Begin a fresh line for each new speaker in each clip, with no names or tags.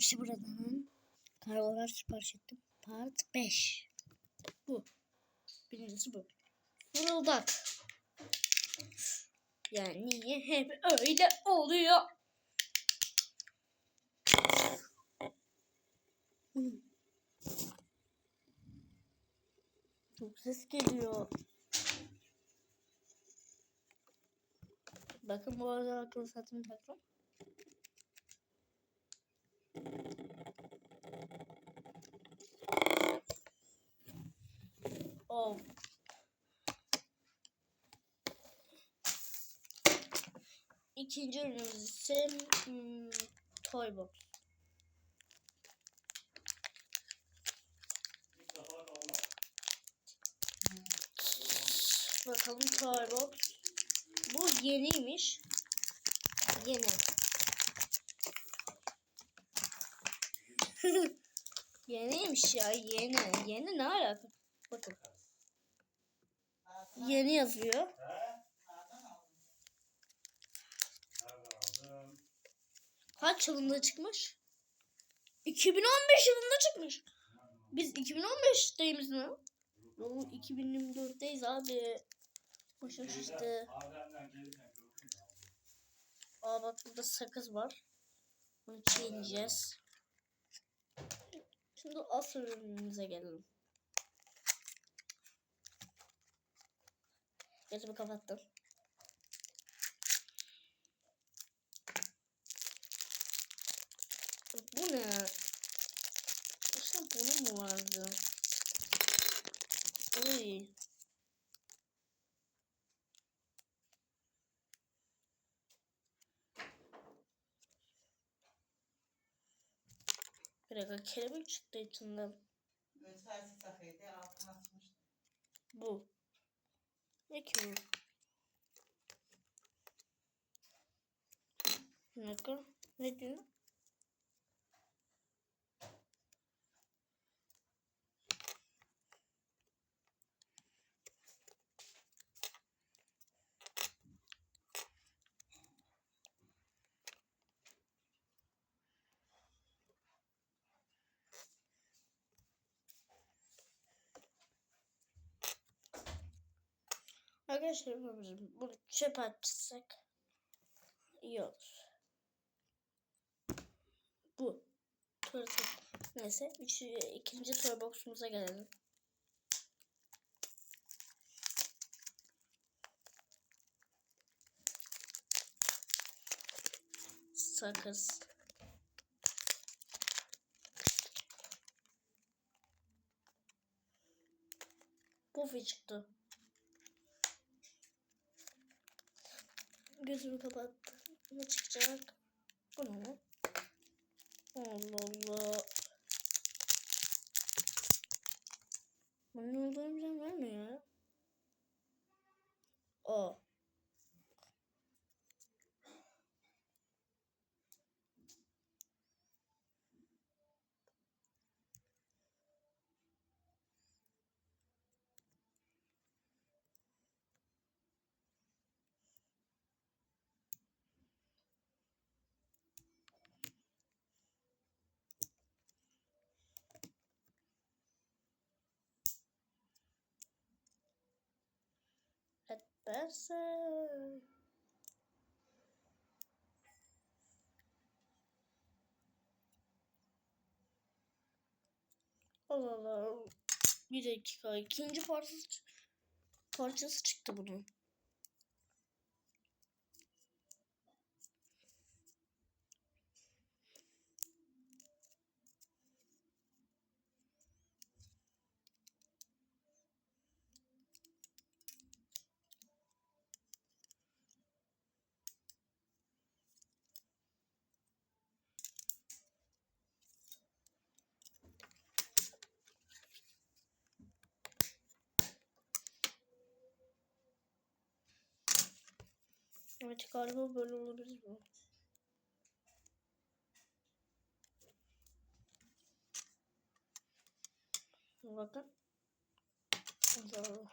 Hepsi buradan. Kargolar sipariş ettim. Part 5. Bu. Birincisi bu. Fırıldak. Yani niye hep öyle oluyor? Çok ses geliyor. Bakın bu arada akıllı saatimi taktım. İkinci ürünümüz ise hmm, Toy. Bakalım Toy Box. Bu yeniymiş. Yeni. Yeniymiş ya yeni. Yeni ne alaka? Bakın. Yeni yazıyor. Kaç yılında çıkmış? 2015 yılında çıkmış. Biz 2015'teyiz mi? Yo 2024'teyiz abi. Boşmuş işte. Aa bak burada sakız var. Bunu çiğneyeceğiz. Şimdi asıl ürünümüze gelelim. Gözümü kapattım. Bu ne? İşte bunun mu vardı? Uy. Bir dakika kelebek çıktı içinden.
Tersi takıydı altına asmıştı.
Bu. Ne ki bu? Bir dakika. Ne diyor? Arkadaşlar yapabilirim. Bunu çöp atsak iyi olur. Bu. Neyse. Üç, ikinci toy box'umuza gelelim. Sakız. Puffy çıktı. Gözümü kapattım. Ne çıkacak? Bu ne? Allah Allah. Bana ne olduğunu bilen var mı ya? O. Etmezsen. Allah Allah. Bir dakika. İkinci parçası, parçası çıktı bunun. Evet galiba böyle olabilir bu. Bakın. Allah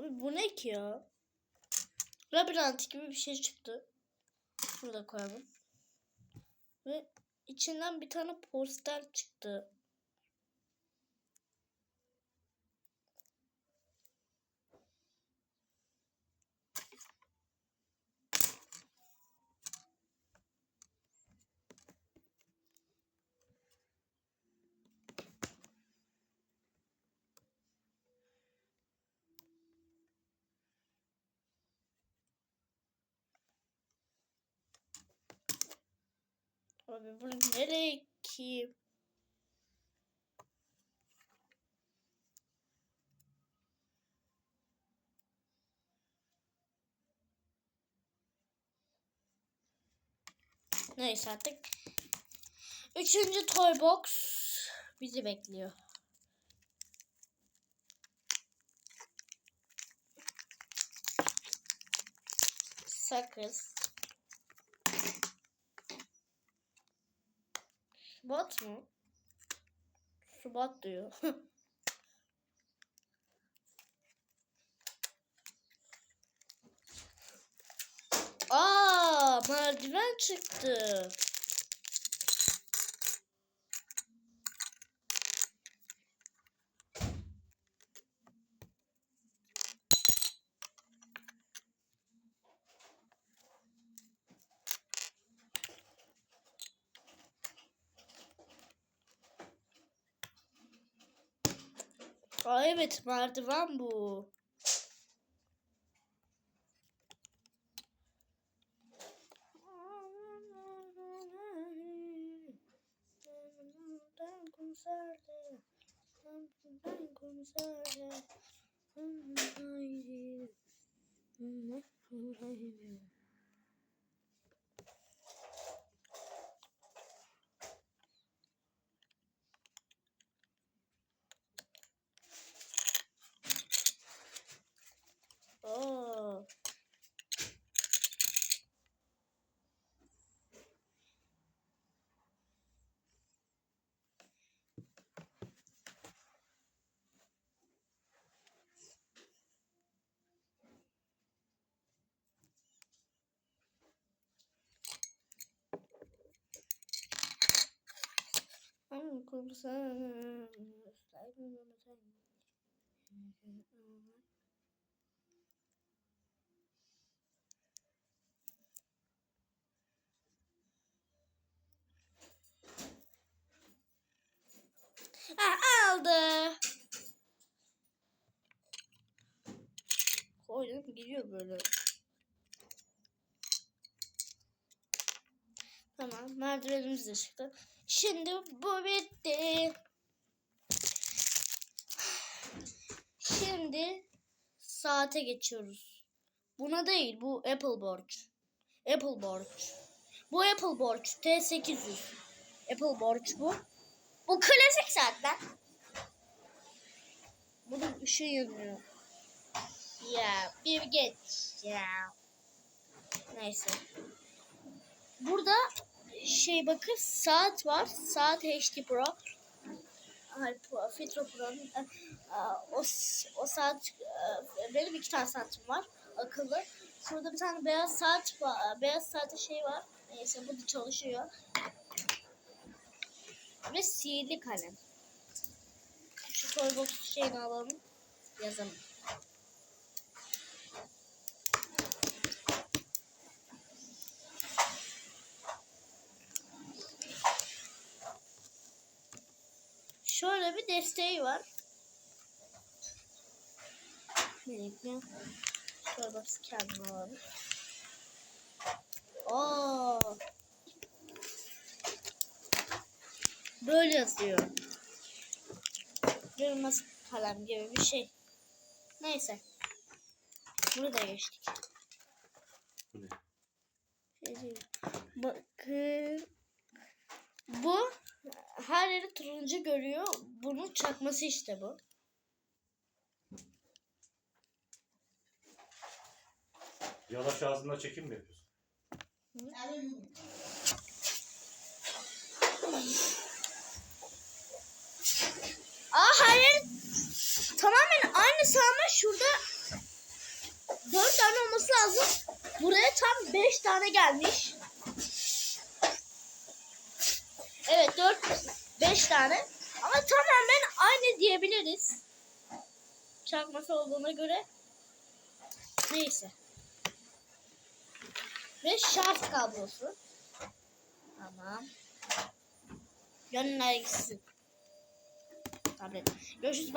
Abi bu ne ki ya? Labirent gibi bir şey çıktı. Şunu koyalım. Ve içinden bir tane poster çıktı. Abi bunu nereye ki? Neyse artık. Üçüncü toy box bizi bekliyor. Sakız. Şubat mı? Şubat diyor. Aa, merdiven çıktı. Aa evet merdiven bu. Oo. Ama aldı. Koydum gidiyor böyle. Tamam merdivenimiz de çıktı. Şimdi bu bitti. Şimdi saate geçiyoruz. Buna değil bu Apple Watch. Apple Watch. Bu Apple Watch T800. Apple Watch bu. Bu klasik saatler. Bunun ışığı yanıyor. Ya bir geç ya. Neyse. Burada şey bakın saat var. Saat HD Pro. Fitro Pro'nun e, e, o, o saat e, benim iki tane saatim var akıllı. Şurada bir tane beyaz saat var. Beyaz saatte şey var. Neyse bu da çalışıyor. Ve sihirli kalem. Şu toybox şeyini alalım. Yazalım. Şöyle bir desteği var. Şöyle bak kendime alalım. Aa. Böyle yazıyor. Kırmızı kalem gibi bir şey. Neyse. Bunu da geçtik.
Bu ne?
Şey. Bakın. Bu her yeri turuncu görüyor. Bunun çakması işte bu.
Yalaş ağzından çekim mi yapıyorsun?
Aa her yer tamamen aynı ama şurada olması lazım. Buraya tam 5 tane gelmiş. Evet 4 5 tane. Ama tamamen aynı diyebiliriz. Çakması olduğuna göre. Neyse. Ve şarj kablosu. Tamam. Gönül ayrısı. Tablet. Görüşürüz.